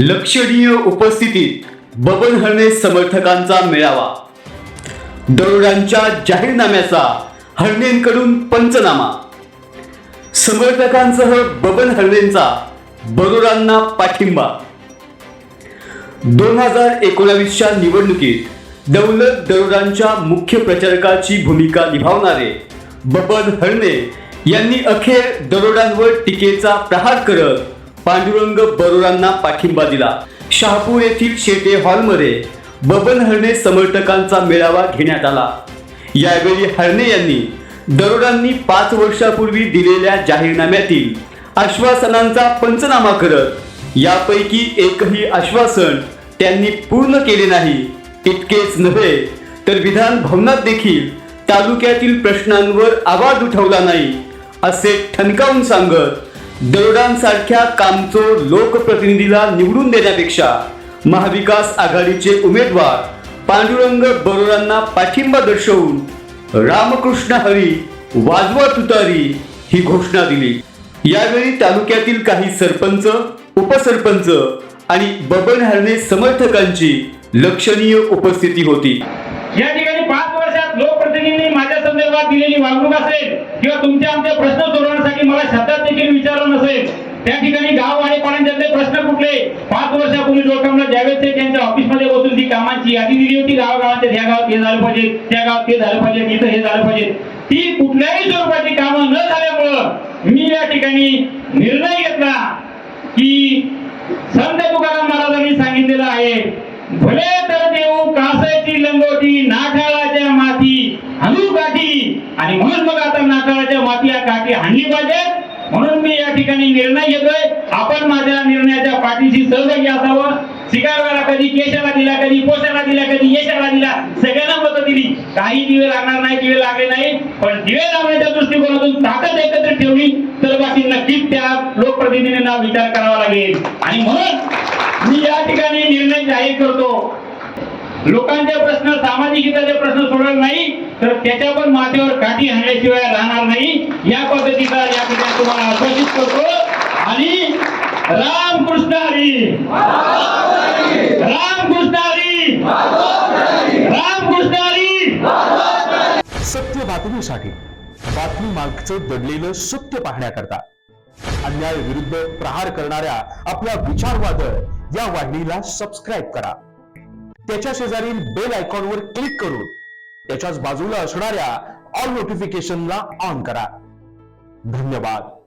लक्षणीय उपस्थितीत बबन हरणे समर्थकांचा मेळावा. दरोडांच्या जाहीरनाम्याचा हरणेंकडून पंचनामा. समर्थकांसह बबन हरणेंचा बरोडांना पाठिंबा. दोन हजार एकोणावीसच्या निवडणुकीत दौलत दरोडांच्या मुख्य प्रचारकाची भूमिका निभावणारे बबन हरणे यांनी अखेर दरोडांवर टीकेचा प्रहार करत पांडुरंग बरोडांना पाठिंबा दिला. शहापूर येथील शेटे हॉलमध्ये बबन हरणे समर्थकांचा मेळावा घेण्यात आला. यावेळी हरणे यांनी दरोडांनी पाच वर्षापूर्वी दिलेल्या जाहीरनाम्यातील आश्वासनांचा पंचनामा करत यापैकी एकही आश्वासन त्यांनी पूर्ण केले नाही. इतकेच नव्हे तर विधान भवनात देखील तालुक्यातील प्रश्नांवर आवाज उठवला नाही असे ठणकावून सांगत दरोडांसारख्या कामचोर लोकप्रतिनिधीला निवडून देण्यापेक्षा महाविकास आघाडीचे उमेदवार पांडुरंग बरोडांना पाठिंबा दर्शवून रामकृष्ण हरी वाजवा तुतारी ही घोषणा दिली. यावेळी तालुक्यातील काही सरपंच उपसरपंच आणि बबन हरणे समर्थकांची लक्षणीय उपस्थिती होती. या ठिकाणी पाच वर्षात लोकप्रतिनिधींनी माझ्या संदर्भात दिलेली वागणूक असेल किंवा तुमचे आमचे प्रश्न सोडवण्यासाठी मला शब्दात देखील विचारलं नसेल त्या ठिकाणी गाव आणि पाण्याचे प्रश्न कुठले पाच वर्षापूर्वी लोकांना जावेद शेख त्यांच्या ऑफिसमध्ये बसून ती कामांची यादी दिली होती गावागावात त्या गावात हे झालं पाहिजे त्या गावात हे झालं पाहिजे इथं हे झालं पाहिजे. ती कुठल्याही स्वरूपाची कामं न झाल्यामुळं मी या ठिकाणी निर्णय घेतला की संत तुकाराम महाराजांनी सांगितलेलं आहे भले तर देऊ कासाची लंगोटी नाकाळाच्या माती हनू काठी. आणि म्हणून मग आता नाकाळाच्या माती या काठी हाणली पाहिजे म्हणून मी या ठिकाणी निर्णय घेतोय. आपण माझ्या पाठीशी सहभागी असावं. शिकारवाला कधी केशाला दिला कधी पोशाला दिला कधी यशाला दिला सगळ्यांना मतं दिली. काही दिवे लागणार नाही दिवे लागले नाही पण दिवे लावण्याच्या दृष्टिकोनातून ताकद एकत्र ठेवली तर बाकी नक्कीच त्या लोकप्रतिनिधींना विचार करावा लागेल. आणि म्हणून मी या ठिकाणी निर्णय जाहीर करतो. लोकांचे प्रश्न सामाजिक हिताचे प्रश्न सोडणार नाही तर त्याच्या पण माथ्यावर काठी हाणल्याशिवाय राहणार नाही. या पद्धतीचा या ठिकाणी तुम्हाला आश्वासित करतो. रामकृष्ण हरी. रामकृष्ण हरी. रामकृष्ण हरी. सत्य बातमीसाठी बातमी मागचं दडलेलं सत्य पाहण्याकरता अन्याय विरुद्ध प्रहार करणाऱ्या आपल्या विचारवादळ या वाहिनीला सबस्क्राईब करा. त्याच्या शेजारील बेल आयकॉनवर क्लिक करून त्याच्याच बाजूला असणाऱ्या ऑल नोटिफिकेशनला ऑन करा. धन्यवाद.